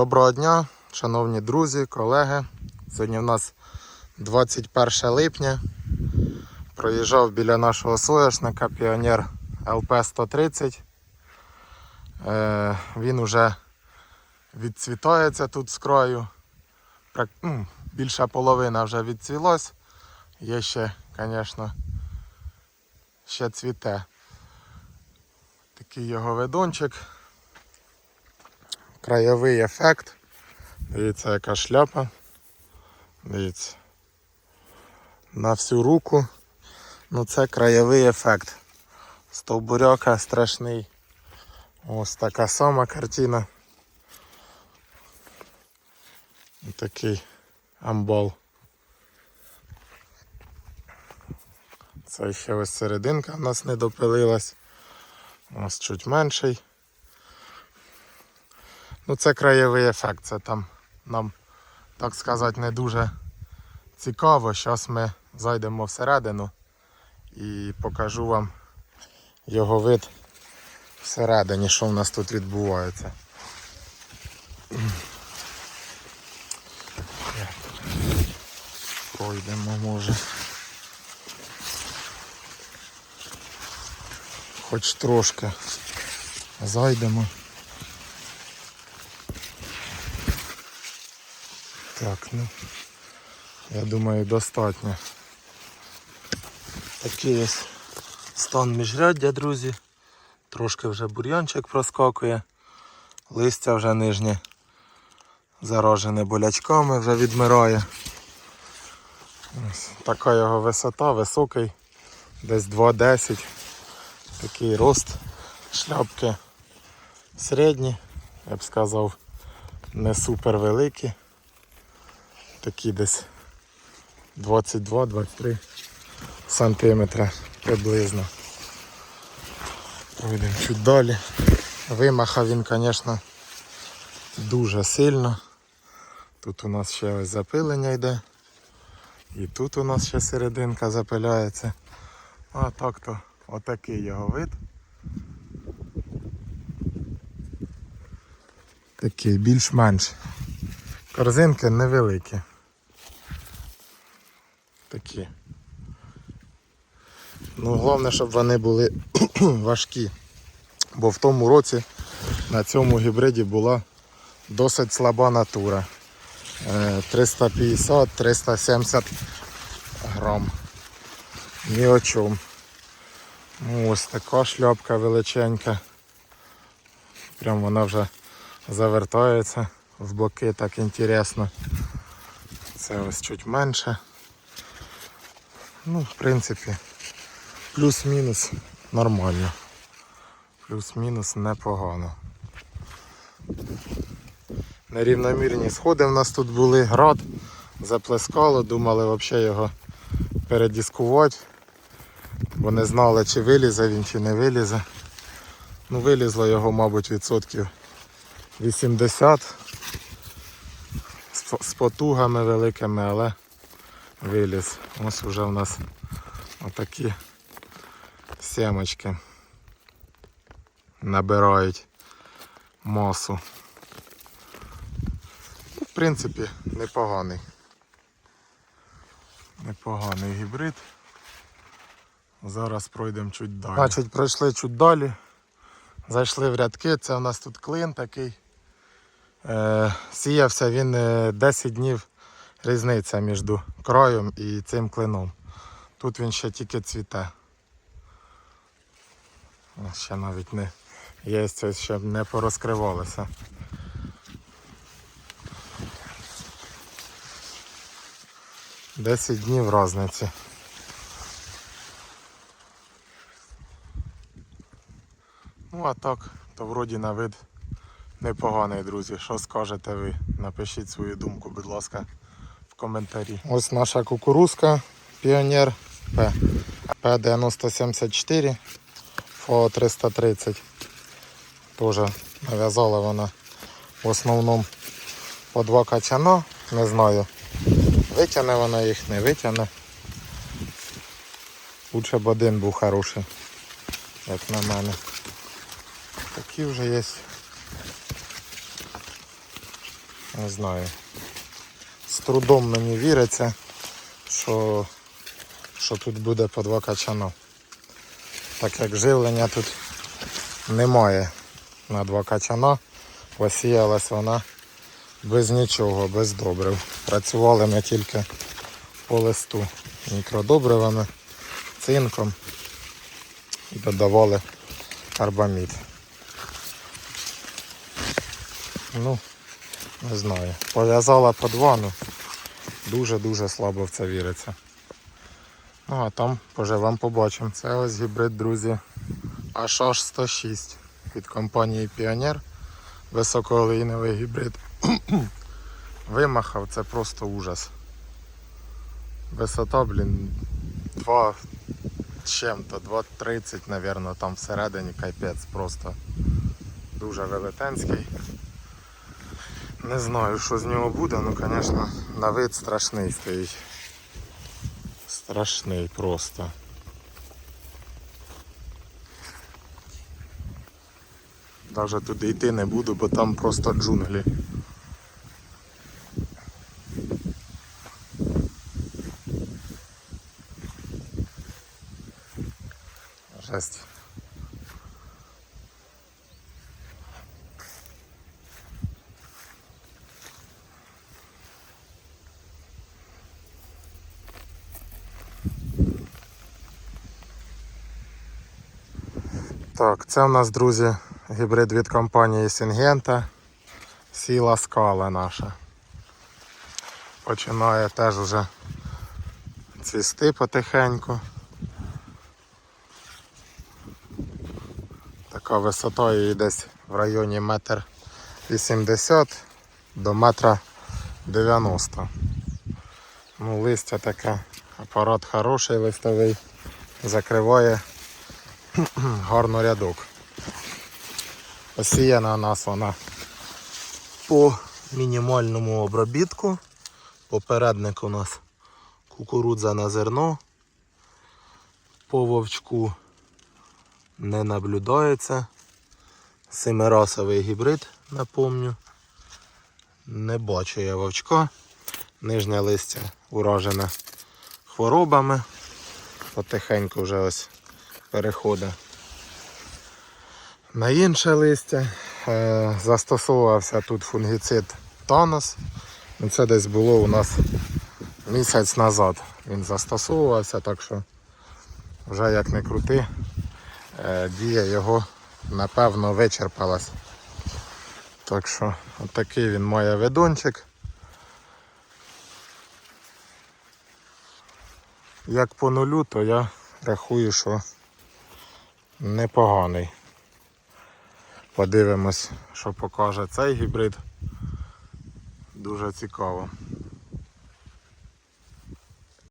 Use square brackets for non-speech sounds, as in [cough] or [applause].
Доброго дня, шановні друзі, колеги. Сьогодні в нас 21 липня. Проїжджав біля нашого соняшника Піонер ЛП-130. Е, він уже відцвітається тут з краю. Ну, Більша половина вже відцвілась. Є ще, звісно, ще цвіте. Такий його видончик. Краєвий ефект. Дивіться, яка шляпа. Дивіться. На всю руку. Ну це краєвий ефект. Стовбуряка страшний. Ось така сама картина. Такий амбал. Це ще ось серединка в нас не допилилась. Ось чуть менший. Ну це краєвий ефект, це там нам, так сказати, не дуже цікаво. Зараз ми зайдемо всередину і покажу вам його вид всередині, що в нас тут відбувається. Пройдемо може. Хоч трошки зайдемо. Так, ну я думаю достатньо. Такий ось стан міжряддя, друзі. Трошки вже бур'янчик проскакує, листя вже нижнє заражене болячками, вже відмирає. Ось така його висота, високий, десь 2,10. Такий рост шляпки середні, я б сказав, не супер великі. Такі десь 22-23 сантиметри приблизно. Пройдемо чуть далі. Вимахав він, звісно, дуже сильно. Тут у нас ще ось запилення йде. І тут у нас ще серединка запиляється. А так то отакий його вид. Такий більш-менш. Корзинки невеликі. Такі. Ну, головне, щоб вони були [clears throat] важкі. Бо в тому році на цьому гібриді була досить слаба натура. Е, 350-370 грам. Ні о чому. Ну, ось така шляпка величенька. Прям вона вже завертається в боки так інтересно. Це ось чуть менше. Ну, в принципі, плюс-мінус нормально. Плюс-мінус непогано. Нерівномірні сходи в нас тут були, град, заплескало, думали взагалі його передіскувати, бо не знали, чи вилізе він, чи не вилізе. Ну, вилізло його, мабуть, відсотків 80 з потугами великими, але виліз. Ось вже у нас отакі сімочки набирають масу. Ну, в принципі, непоганий. Непоганий гібрид. Зараз пройдемо чуть далі. Значить, пройшли чуть далі. Зайшли в рядки, це у нас тут клин такий. Е, сіявся він е, 10 днів різниця між краєм і цим клином. Тут він ще тільки цвіте. Ще навіть не є ще не порозкривалося. Десять днів різниці. Ну а так, то вроді на вид непоганий, друзі. Що скажете ви? Напишіть свою думку, будь ласка, коментарі. Ось наша кукурузка Піонер П. П9074 ФО 330. Теж нав'язала вона в основному по два качана. Не знаю. Витягне вона їх, не витягне. Лучше б один був хороший, як на мене. Такі вже є Не знаю. Трудом мені віриться, що, що тут буде по два качана. Так як живлення тут немає на два качана. Посіялась вона без нічого, без добрив. Працювали ми тільки по листу мікродобривами, цинком і додавали карбамід. Ну, не знаю. Пов'язала по два, ну дуже-дуже слабо в це віриться. Ну а там поживемо побачимо. Це ось гібрид, друзі. HH 106 від компанії Піонер. Високоолейновий гібрид. [clears throat] Вимахав, це просто ужас. Висота, блін, 2 чим-то, 2.30, мабуть, там всередині капець просто дуже велетенський. Не знаю, що з нього буде, ну звісно, на вид страшний стоїть. Страшний просто. Даже туди йти не буду, бо там просто джунглі. Жесть. Так, це у нас, друзі, гібрид від компанії Syngenta. Сіла скала наша. Починає теж уже цвісти потихеньку. Така висота її десь в районі метр 80 до метра 90. Ну, листя таке, апарат хороший листовий, закриває [clears throat] гарно рядок. Посіяна у нас вона по мінімальному обробітку. Попередник у нас кукурудза на зерно. По вовчку не наблюдається. Семирасовий гібрид, напомню. Не бачу я вовчка. Нижнє листя уражене хворобами. Потихеньку вже ось переходить на інше листя. Е, Застосовувався тут фунгіцид Танос. Ну, Це десь було у нас місяць назад. Він застосовувався, так що вже як не крути, е, дія його напевно вичерпалась. Так що отакий він має видончик. Як по нулю, то я рахую, що непоганий. Подивимось, що покаже цей гібрид. Дуже цікаво.